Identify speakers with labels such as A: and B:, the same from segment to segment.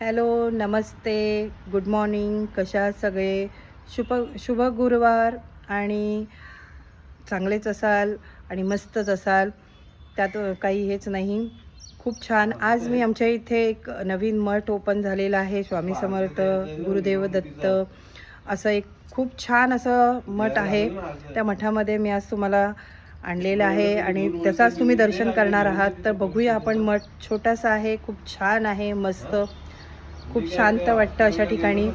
A: Hello नमस्ते good morning कशा सगळे? शुभ शुभ गुरुवार आणि चांगलेच असाल आणि मस्तच असाल. त्यात काही हेच नाही. खूप छान. आज मी आमच्या इथे एक नवीन मठ ओपन झालेला आहे स्वामी समर्थ गुरुदेव दत्त. असं एक खूप छान असं मठ आहे. त्या मठामध्ये मी आज तुम्हाला आणलेलं आहे आणि त्याचाच तुम्ही दर्शन करणार आहात. तर बघूया आपण मठ छोटासा आहे खूप छान आहे मस्त. खूप शांत वाटतं अशा ठिकाणी.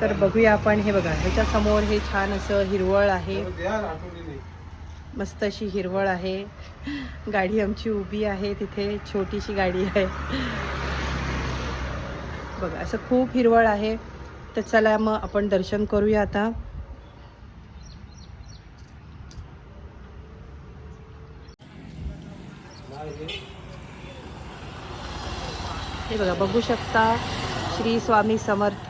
A: तर बघूया आपण हे बघा ह्याच्या समोर हे छान असं हिरवळ आहे. मस्त अशी हिरवळ आहे. गाडी आमची उभी आहे तिथे छोटीशी गाडी आहे. बघा असं खूप हिरवळ आहे. तर चला मग आपण दर्शन करूया आता. हे बघा बघू शकता श्री स्वामी समर्थ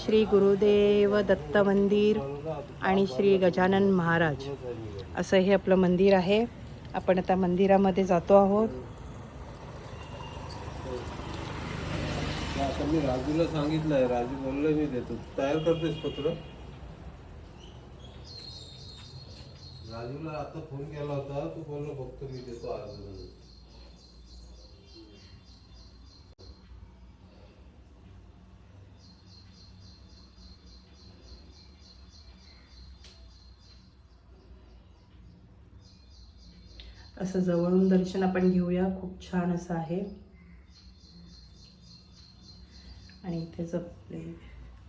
A: श्री गुरुदेव दत्त मंदिर आणि श्री गजानन महाराज. असं हे आपलं मंदिर आहे. आपण आता मंदिरामध्ये जातो आहोत.
B: मी राजूला सांगितलं आहे राजू बोललोय मी देतो. तयार करतेस पत्र? राजूला आता फोन केला होता. तू बोललो बघतो मी देतो आज.
A: असं जवळून दर्शन आपण घेऊया. खूप छान असं आहे. आणि इथेच आपले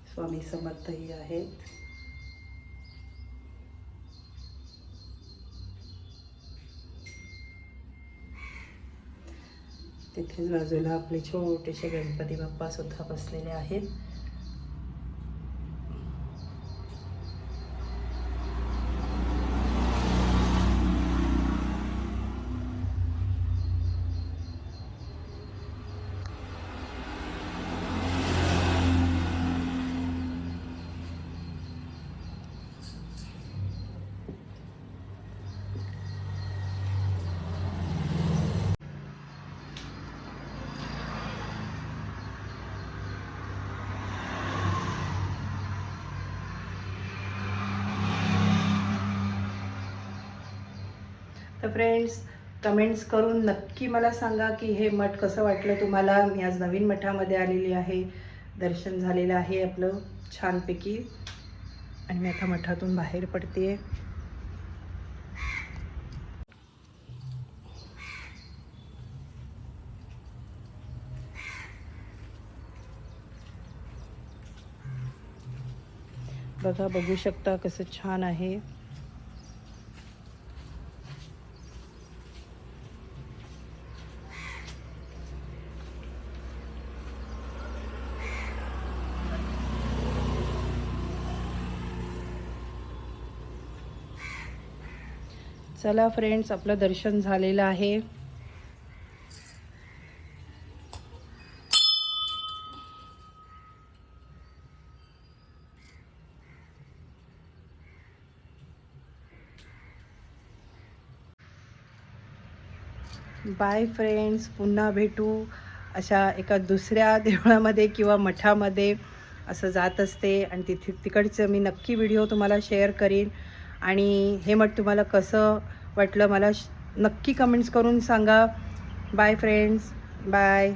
A: स्वामी समर्थही आहेत. तिथेच बाजूला आपले छोटेसे गणपती बाप्पा सुद्धा बसलेले आहेत. तर फ्रेंड्स कमेंट्स करून नक्की मला सांगा की हे मठ कसं वाटलं तुम्हाला? मी आज नवीन मठामध्ये आलेली आहे. दर्शन झालेलं आहे आपलं छानपैकी. आणि मी आता मठातून बाहेर पडते बघा बघू शकता कसं छान आहे. चला फ्रेंड्स आपलं दर्शन झालेलं आहे. बाय फ्रेंड्स पुन्हा भेटू अशा एका दुसऱ्या देवळामध्ये किंवा मठामध्ये. असं जात असते आणि तिथे तिकडचं मी नक्की व्हिडिओ तुम्हाला शेअर करीन. आणि हे मठ तुम्हाला कसं वाटलं मला श- नक्की कमेंट्स करून सांगा. Bye friends bye